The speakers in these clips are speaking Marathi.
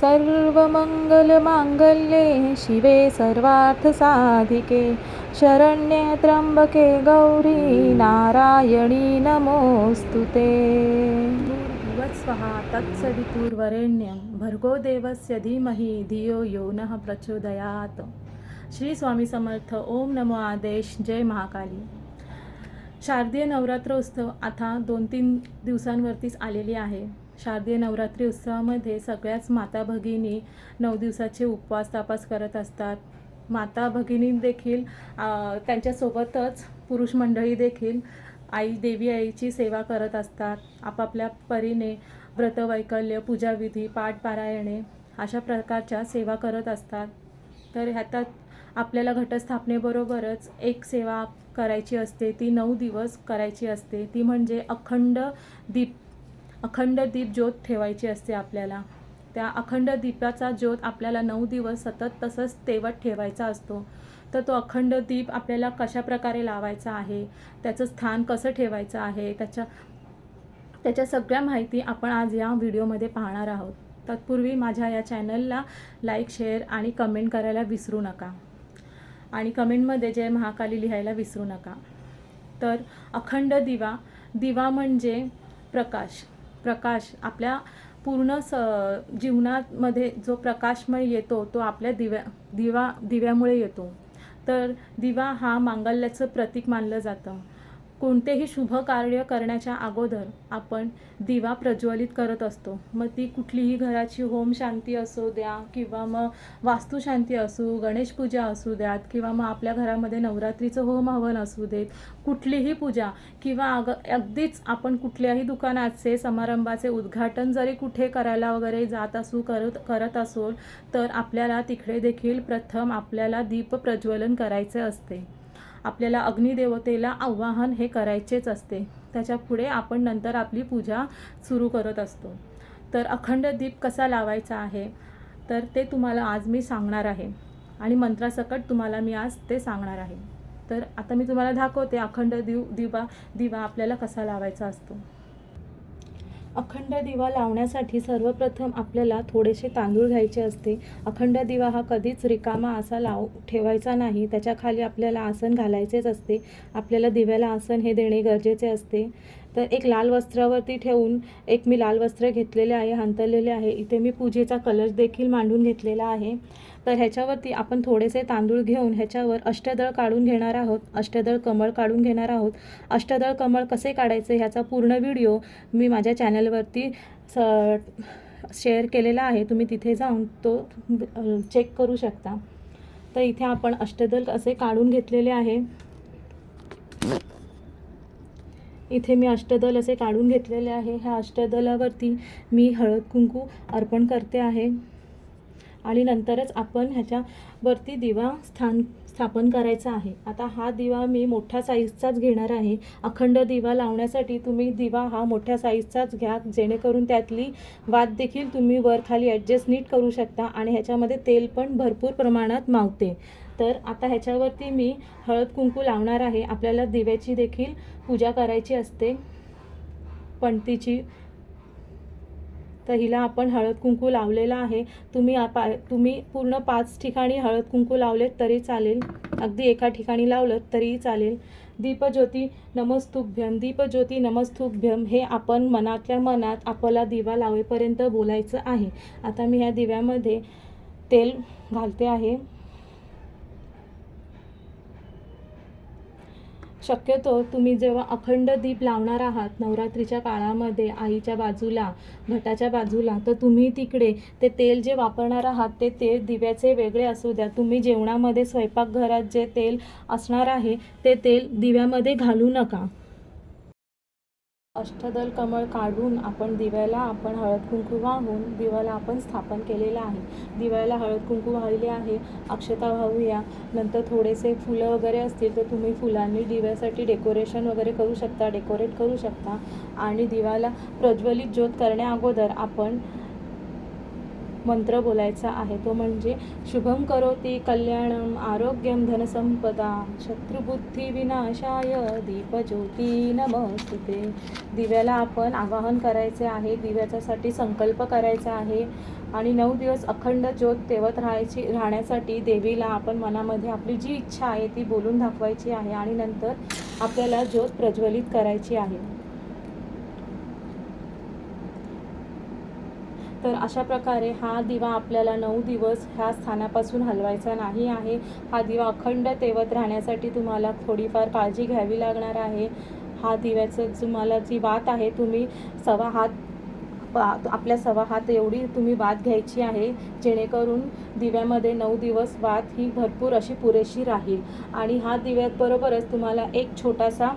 सर्वमङ्गलमाङ्गल्ये शिवे सर्वार्थसाधिके शरण्ये त्र्यम्बके गौरी नारायणी नमोऽस्तु ते। स्वहा तत्सवितुर्वरेण्यं भर्गो देवस्य धीमहि धियो यो नः प्रचोदयात्। श्री स्वामी समर्थ ओम नमो आदेश जय महाकाली। शारदीय नवरात्र उत्सव आता दोन तीन दिवसांवरतीच आलेली आहे. शारदीय नवरात्री उत्सवामध्ये सगळ्याच माता भगिनी नऊ दिवसाचे उपवास तापास करत असतात. माता भगिनी देखील त्यांच्यासोबतच पुरुष मंडळी देखील आई देवी आईची सेवा करत असतात. आपापल्या परीने व्रतवैकल्य पूजाविधी पाठपारायणे अशा प्रकारच्या सेवा करत असतात. तर ह्यातात आपल्याला घटस्थापनेबरोबरच एक सेवा करायची असते ती नऊ दिवस करायची असते. ती म्हणजे अखंड दीप अखंड दीप ज्योत ठेवायची असते आपल्याला. त्या अखंड दीपाचा ज्योत आपल्याला नऊ दिवस सतत तसंच तेवत ठेवायचा असतो. तर तो अखंड दीप आपल्याला कशा प्रकारे लावायचा आहे? त्याचं स्थान कसं ठेवायचं आहे? त्याच्या त्याच्या सगळ्या माहिती आपण आज या व्हिडिओमध्ये पाहणार आहोत. तत्पूर्वी माझ्या या चॅनलला लाईक शेअर आणि कमेंट करायला विसरू नका. आणि कमेंटमध्ये जय महाकाली लिहायला विसरू नका. तर अखंड दिवा दिवा म्हणजे प्रकाश. प्रकाश आपल्या पूर्ण स जीवनामध्ये जो प्रकाशमय येतो तो आपल्या दिव्या दिवा दिव्यामुळे येतो. तर दिवा हा मांगल्याचं प्रतीक मानलं जातं. कोणतेही शुभ कार्य करण्याच्या अगोदर आपण दिवा प्रज्वलित करत असतो. मग ती कुठलीही घराची होम शांती असू द्या किंवा मग वास्तुशांती असू गणेश पूजा असू द्यात किंवा मग आपल्या घरामध्ये नवरात्रीचं होम हवन असू देत कुठलीही पूजा किंवा अग अगदीच आपण कुठल्याही दुकानाचे समारंभाचे उद्घाटन जरी कुठे करायला वगैरे जात असू करत करत असो तर आपल्याला तिकडे देखील प्रथम आपल्याला दीप प्रज्वलन करायचे असते. आपल्याला अग्निदेवतेला आवाहन हे करायचेच असते. त्याच्या पुढे आपण नंतर आपली पूजा सुरू करत असतो. तर अखंड दीप कसा लावायचा आहे? तर ते तुम्हाला आज मी सांगणार आहे. आणि मंत्रासकट तुम्हाला मी आज ते सांगणार आहे. तर आता मी तुम्हाला दाखवते अखंड दिव दिवा दिवा आपल्याला कसा लावायचा असतो. अखंड दिवा लावण्यासाठी सर्वप्रथम आपल्याला थोडेसे तांदूळ घ्यायचे असते. अखंड दिवा हा कधीच रिकामा असा लाव ठेवायचा नाही. त्याच्याखाली आपल्याला आसन घालायचेच असते. आपल्याला दिव्याला आसन हे देणे गरजेचे असते. तर एक लाल वस्त्रावरती ठेवून एक मी लाल वस्त्र घेतलेले आहे हांतरलेले आहे. इथे मी पूजेचा कलश देखील मांडून घेतलेला आहे. तर ह्याच्यावरती आपण थोडेसे तांदूळ घेऊन ह्याच्यावर अष्टदळ काढून घेणार आहोत. अष्टदळ कमळ काढून घेणार आहोत. अष्टदळ कमळ कसे काढायचे ह्याचा पूर्ण व्हिडिओ मी माझ्या चॅनलवरती स शेअर केलेला आहे. तुम्ही तिथे जाऊन तो चेक करू शकता. तर इथे आपण अष्टदल असे काढून घेतलेले आहे. इथे मी अष्टदल असे काढून घेतलेले आहे. ह्या अष्टदलावरती मी हळद कुंकू अर्पण करते आहे. आणि नंतरच आपण ह्याच्यावरती दिवा स्थान स्थापन करायचा आहे. आता हा दिवा मी मोठ्या साईजचाच घेणार आहे. अखंड दिवा लावण्यासाठी तुम्ही दिवा हा मोठ्या साईजचाच घ्या. जेणेकरून त्यातली वात देखील तुम्ही वर खाली ॲडजस्ट नीट करू शकता आणि ह्याच्यामध्ये तेल पण भरपूर प्रमाणात मावते. तर आता ह्याच्यावरती मी हळद कुंकू लावणार आहे. आपल्याला दिव्याची देखील पूजा करायची असते. पणतीची. तर हिला आपण हळद कुंकू लावलेला आहे. तुम्ही पा तुम्ही पूर्ण पाच ठिकाणी हळद कुंकू लावलेत तरी चालेल. अगदी एका ठिकाणी लावलं तरीही चालेल. दीपज्योती नमस्तुभ्यम. दीपज्योती नमस्तुभ्यम हे आपण मनातल्या मनात आपला दिवा लावेपर्यंत बोलायचं आहे. आता मी ह्या दिव्यामध्ये तेल घालते आहे. शक्यतो तुम्ही जेव्हा अखंड दीप लावणार आहात नवरात्रीच्या काळामध्ये आईच्या बाजूला घटाच्या बाजूला तर तुम्ही तिकडे ते तेल जे वापरणार आहात ते तेल दिव्याचे वेगळे असू द्या. तुम्ही जेवणामध्ये स्वयंपाकघरात जे तेल असणार आहे ते तेल दिव्यामध्ये घालू नका. अष्टदल कमळ काढून आपण दिव्याला आपण हळद कुंकू वाहून दिव्याला आपण स्थापन केलेलं आहे. दिव्याला हळद कुंकू वाहिले आहे. अक्षता वाहूया. नंतर थोडेसे फुलं वगैरे असतील तर तुम्ही फुलांनी दिव्यासाठी डेकोरेशन वगैरे करू शकता डेकोरेट करू शकता. आणि दिव्याला प्रज्वलित ज्योत करण्याअगोदर आपण मंत्र बोलायचा आहे. तो म्हणजे शुभम करोती कल्याणम आरोग्यम धनसंपदा शत्रुबुद्धी विनाशाय दीपज्योती नमस्ते दिव्याला आपण आवाहन करायचे आहे दिव्याच्यासाठी संकल्प करायचा आहे आणि नऊ दिवस अखंड ज्योत तेवत राहायची राहण्यासाठी देवीला आपण मनामध्ये आपली जी इच्छा आहे ती बोलून दाखवायची आहे आणि नंतर आपल्याला ज्योत प्रज्वलित करायची आहे. तर अशा प्रकारे हा दिवा आपल्याला नऊ दिवस ह्या स्थानापासून हलवायचा नाही आहे. हा दिवा अखंड तेवत राहण्यासाठी तुम्हाला थोडीफार काळजी घ्यावी लागणार आहे. हा दिव्याचं तुम्हाला जी वात आहे तुम्ही सवा हात आपल्या सवा हात एवढी तुम्ही वात घ्यायची आहे जेणेकरून दिव्यामध्ये नऊ दिवस वात ही भरपूर अशी पुरेशी राहील. आणि हा दिव्यात बरोबरच तुम्हाला एक छोटासा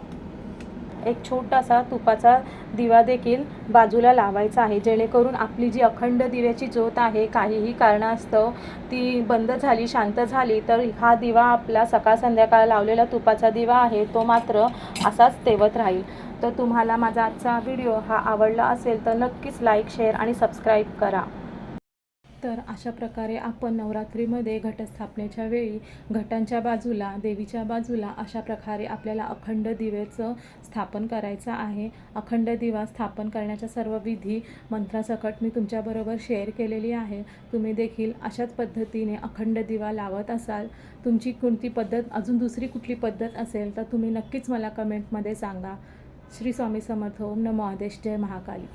एक छोटासा तुपाचा दिवा देखील बाजूला लावायचा आहे. जेणेकरून आपली जी अखंड दिव्याची ज्योत आहे काहीही कारणास्तव ती बंद झाली शांत झाली तर हा दिवा आपला सकाळ संध्याकाळ लावलेला तुपाचा दिवा आहे तो मात्र असाच तेवत राहील. तर तुम्हाला माझा आजचा व्हिडिओ हा आवडला असेल तर नक्कीच लाईक शेअर आणि सबस्क्राईब करा. तर अशा प्रकारे आपण नवरात्रीमध्ये घटस्थापनेच्या वेळी घटांच्या बाजूला देवीच्या बाजूला अशा प्रकारे आपल्याला अखंड दिवेचं स्थापन करायचं आहे. अखंड दिवा स्थापन करण्याच्या सर्व विधी मंत्रासकट मी तुमच्याबरोबर शेअर केलेली आहे. तुम्ही देखील अशाच पद्धतीने अखंड दिवा लावत असाल तुमची कोणती पद्धत अजून दुसरी कुठली पद्धत असेल तर तुम्ही नक्कीच मला कमेंटमध्ये सांगा. श्री स्वामी समर्थ. ओम नमो आदेश. जय महाकाली.